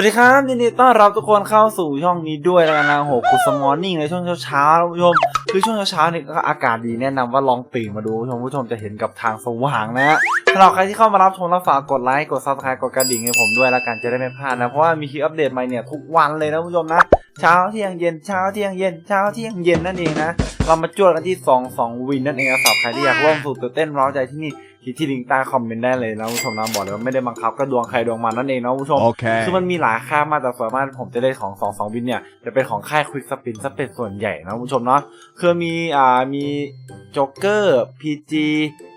วัสดีครับยินดีต้อนรับทุกคนเข้าสู่ช่องนี้ด้วยแล้วกันนะโหกุสมอร์นิ่งในช่วงเช้าๆผู้ชมคือช่วงเช้าๆนี่ก็อากาศดีแนะนำว่าลองตื่นมาดูผู้ชมผู้ชมจะเห็นกับทางสว่างนะฮะสำหรับใครที่เข้ามารับชมแล้วฝากกดไลค์กดซับสไครต์กดกระดิ่งให้ผมด้วยแล้วกันจะได้ไม่พลาดนะเพราะว่ามีคลิปอัปเดตใหม่เนี่ยทุกวันเลยนะผู้ชมนะเช้าเที่ยงเย็นเช้าเที่ยงเย็นเช้าเที่ยงเย็นนั่นเองนะเรามาจวดกันที่ 2 2 วินนั่นเองสำหรับใครที่อยากร่วมสู่ตื่นเต้นร้าวใจที่นี่ ที่ที่ลิงก์ใต้คอมเมนต์ได้เลยนะผู้ชมนะบอกเลยว่าไม่ได้บังคับก็ดวงใครดวงมันนั่นเองนะผู้ชม Okay. คือมันมีหลายค่ามากแต่ส่วนมากผมจะได้ของ2 2วินเนี่ยจะเป็นของค่ายควิกสปินซะเป็นส่วนใหญ่นะคุณผู้ชมเนาะคือมีอ่ามีจ็อกเกอร์พีจี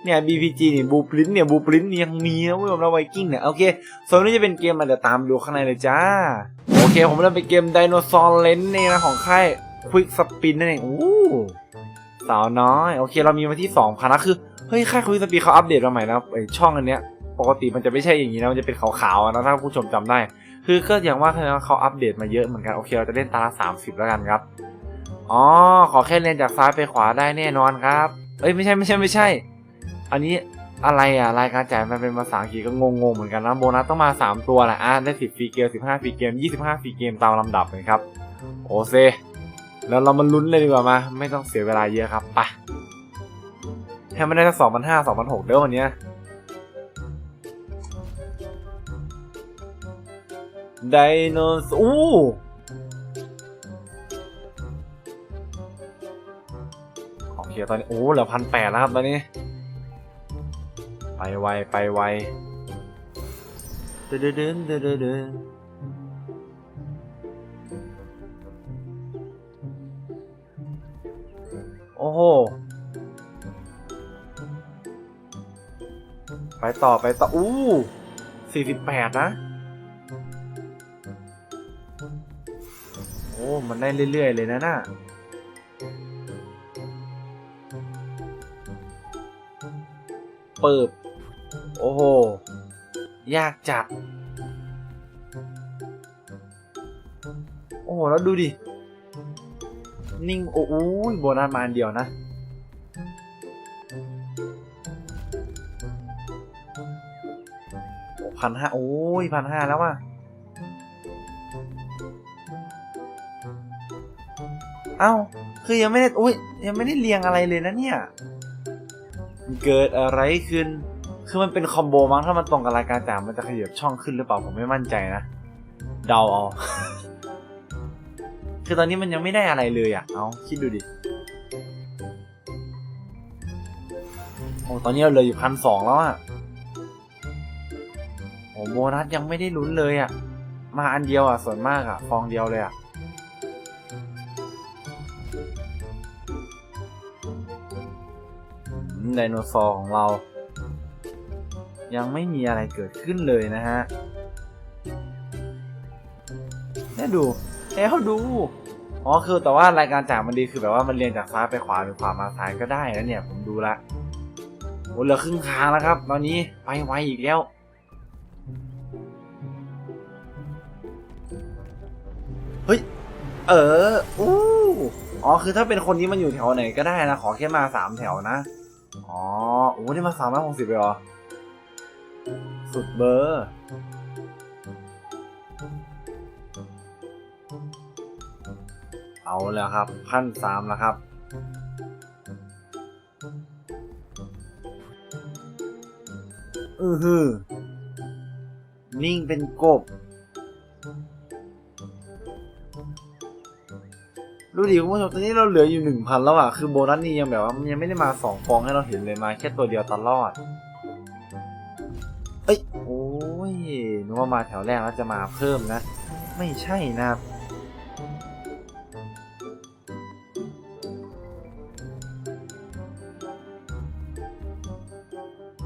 เนี่ย BPG นี่บูปรินเนี่ยบูปรินยังมีนะคุณผู้ชมนะไวกิ้งเนี่ยโอเคส่วนนี้จะเป็นเกมอะไรเดี๋ยวตามดูข้างในเลยจ้า โอเค ผมเริ่มเป็นเกมไดโนเสาร์เลนนี่นะของค่ายควิกสปินนั่นเองอู้สาวน้อย โอเค เรามีมาที่2,000นะคือ เฮ้ยค่าควิกสปินเขาอัปเดตมาใหม่นะไอช่องอันเนี้ยปกติมันจะไม่ใช่อย่างนี้นะมันจะเป็นขาวๆนะถ้าผู้ชมจำได้ คือก็อย่างว่าเขาอัปเดตมาเยอะเหมือนกันโอเคเราจะเล่นตาละสามสิบแล้วกันครับอ๋อขอแค่เล่นจากซ้ายไปขวาได้แน่นอนครับเอ้ยไม่ใช่ไม่ใช่ไม่ใช่ อันนี้อะไรอะรายการจ่ายมันเป็นภาษาอังกฤษก็งงๆเหมือนกันนะโบนัสต้องมา 3 ตัวแหละอะได้สิบฟรีเกมสิบห้าฟรีเกมยี่สิบห้าฟรีเกมตามลำดับเลยครับ โอเคแล้วเรามาลุ้นเลยดีกว่ามา ไม่ต้องเสียเวลาเยอะครับไป ให้มันได้สักสองพันห้าสองพันหกเด้อวันเนี้ยไดโนเสาร์อู้โอเคตอนนี้ โอ้เหลือพันแปดแล้วครับตอนนี้ ไปไว ไปไวเดินเดินเดินเดินเดินโอ้โห ไปต่อไปต่อ อู้สี่สิบแปดนะ โอ้ มันได้เรื่อย ๆ เลยนะน่ะเปิบ โอ้โห ยากจัด โอ้โห แล้วดูดิ นิ่ง โอ้โหโบนัสมาอันเดียวนะ พันห้าโอ้ยพันห้าแล้วว่ะเอ้า คือยังไม่ได้อุ้ยยังไม่ได้เรียงอะไรเลยนะเนี่ย เกิดอะไรขึ้น คือมันเป็นคอมโบมั้งถ้ามันตรงกับรายการจ่ายมันจะขยับช่องขึ้นหรือเปล่าผมไม่มั่นใจนะเดาเอาคือตอนนี้มันยังไม่ได้อะไรเลยอะ เอาคิดดูดิ โอ้ตอนนี้เราเหลืออยู่พันสองแล้วอะ โอ้โบนัสยังไม่ได้ลุ้นเลยอะ มาอันเดียวอะ ส่วนมากอะ ฟองเดียวเลยอะ ไดโนเสาร์ของเรา ยังไม่มีอะไรเกิดขึ้นเลยนะฮะเนี่ยดูแล้วดู อ๋อ คือแต่ว่ารายการจายมันดีคือแบบว่ามันเรียงจากซ้ายไปขวาหรือขวามาซ้ายก็ได้นะเนี่ย ผมดูละโอ้เหลือครึ่งทางแล้วครับ ตอนนี้ไปไวอีกแล้ว เฮ้ย เออ อู้อ๋อ คือถ้าเป็นคนนี้มันอยู่แถวไหนก็ได้นะ ขอแค่มาสามแถวนะ อ๋อ โอ้ได้มาสามร้อยหกสิบเลยเหรอ สุดเบอร์ เอาแล้วครับ พันสามแล้วครับ อือฮือ นิ่งเป็นกบ ดูดิคุณผู้ชมตอนนี้เราเหลืออยู่หนึ่งพันแล้วอะคือโบนัสนี่ยังแบบว่ามันยังไม่ได้มาสองฟองให้เราเห็นเลยมาแค่ตัวเดียวตลอด เอ้ยโอ้ยนึกว่ามาแถวแรกแล้วจะมาเพิ่มนะ ไม่ใช่นะครับ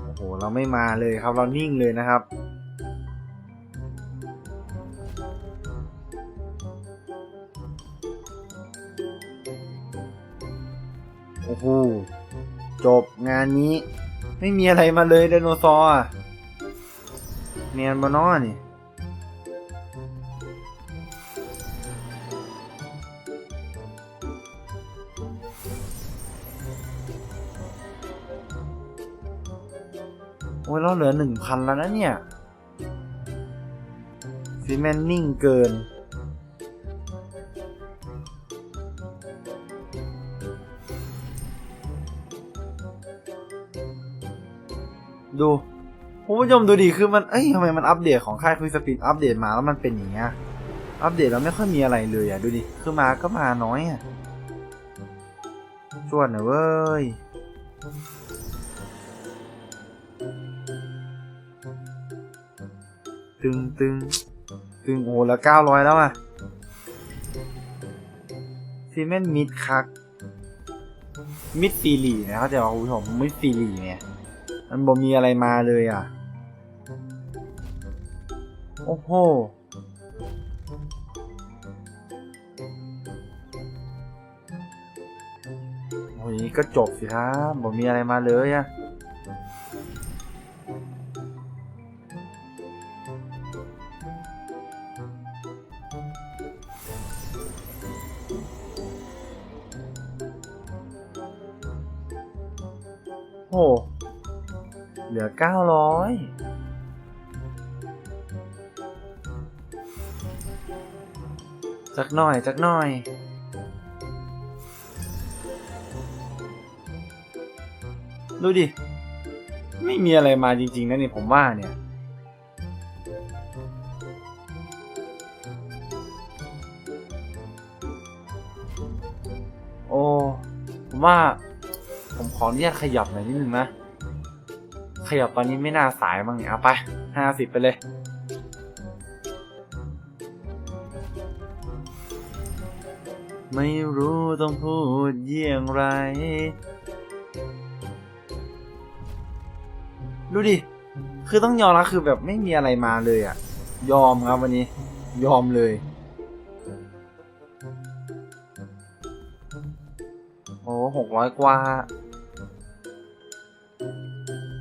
โอ้โหเราไม่มาเลยครับเรานิ่งเลยนะครับ โอ้โหจบงานนี้ ไม่มีอะไรมาเลยไดโนเสาร์อะเนียนบานอนี่โอ้ยเราเหลือหนึ่งพันแล้วนะเนี่ยซีเมนนิ่งเกิน ดูคุณผู้ชมดูดิคือมันเอ้ยทำไมมันอัปเดตของค่ายคุยสปีดอัปเดตมาแล้วมันเป็นอย่างเงี้ยอัปเดตแล้วไม่ค่อยมีอะไรเลยอะดูดิคือมาก็มาน้อยอะชวนหน่อยเว้ยตึงตึงตึงโอ้ล้วเก้าร้อยแล้วอะซีเมนมิดคักมิดซีรีนะเขาใจะบอกคุณผู้ชมมิดซีรีเนี่ย มันบ่มีอะไรมาเลยอะ โอ้โห โอ้ยก็จบสิครับบ่มีอะไรมาเลยอะโอ้ เหลือเก้าร้อยสักหน่อยสักหน่อยดูดิ ไม่มีอะไรมาจริง ๆนะนี่ผมว่าเนี่ย โอ้ ผมว่า ผมขออนุญาตขยับหน่อยนิดนึงนะ ขยับตอนนี้ไม่น่าสายมั้งเนี่ยเอาไปห้าสิบไปเลย ไม่รู้ต้องพูดเยี่ยงไร ดูดิ คือต้องยอมรับคือแบบไม่มีอะไรมาเลยอะ ยอมครับวันนี้ ยอมเลย โอ้หกร้อยกว่า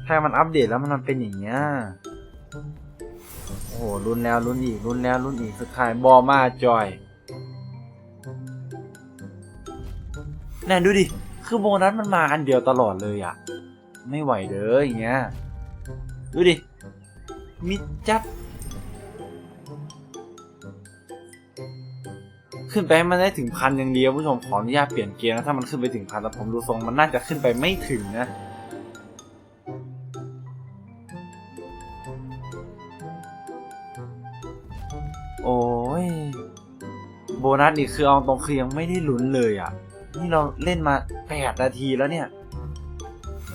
ถ้ามันอัปเดตแล้วมันเป็นอย่างเงี้ย โอ้โหรุนแล้วรุนอีกรุนแล้วรุนอีกสุดท้ายบอมาจอยแน่ดูดิ คือโบนัสมันมาอันเดียวตลอดเลยอะไม่ไหวเด้ออย่างเงี้ย ดูดิ มิดจัด ขึ้นไปให้มันได้ถึงพันอย่างเดียวผู้ชมขออนุญาตเปลี่ยนเกมนะ ถ้ามันขึ้นไปถึงพันแต่ผมดูทรงมันน่าจะขึ้นไปไม่ถึงนะ โบนัสนี่คือเอาตรงคือยังไม่ได้ลุ้นเลยอะ นี่เราเล่นมาแปดนาทีแล้วเนี่ย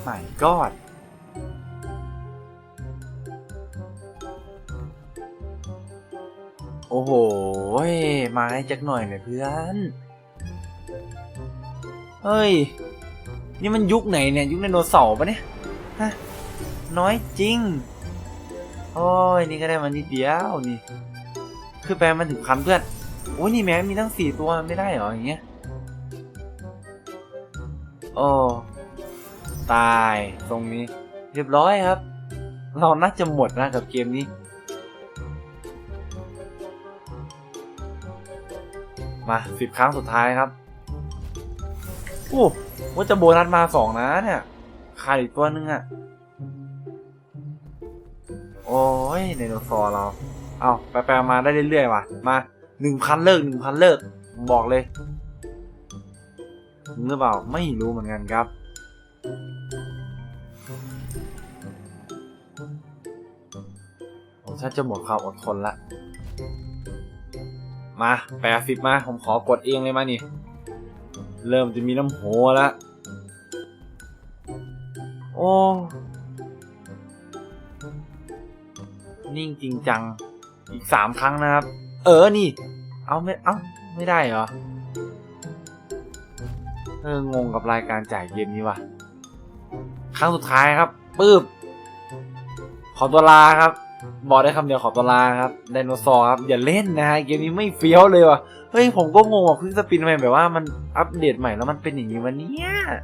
ไม่กอดโอ้โห มาให้จักหน่อยหน่อยเพื่อน เฮ้ย นี่มันยุคไหนเนี่ย ยุคไดโนเสาร์ปะเนี่ย ฮะ น้อยจริง โอ้ย นี่ก็ได้มานิดเดียวนี่ คือแปลมันถึงพันเพื่อน อ้ยนี่แม้มีตั้งสี่ตัวไม่ได้เหรออย่างเงี้ยโอ้ตายตรงนี้ เรียบร้อยครับ เราน่าจะหมดนะกับเกมนี้ มาสิบครั้งสุดท้ายครับโอ้ว่าจะโบนัสมาสองนะเนี่ยขาดอีกตัวนึงอะ่ะ โอ้ยไดโนเสาร์เรา เอาไปไปๆมาได้เรื่อยๆว่ะ มา หนึ่งพันเลิกหนึ่งพันเลิกบอกเลยถึงหรือเปล่าไม่รู้เหมือนกันครับ ผมชันจะหมดความอดทนละ มาแปดสิบมา ผมขอกดเองเลยมานี่ เริ่มจะมีน้ำโหแล้วโอ้นิ่งจริงจัง อีกสามครั้งนะครับ เออนี่ เอาไม่เอาไม่ได้เหรอ เอองงกับรายการจ่ายเกมนี้ว่ะ ครั้งสุดท้ายครับปื๊บขอตัวลาครับ บอกได้คำเดียวขอตัวลาครับไดโนเสาร์ครับอย่าเล่นนะฮะเกมนี้ไม่เฟี้ยวเลยว่ะเฮ้ยผมก็งงว่าควิกสปินทำไมแบบว่ามันอัปเดตใหม่แล้วมันเป็นอย่างนี้วันนี้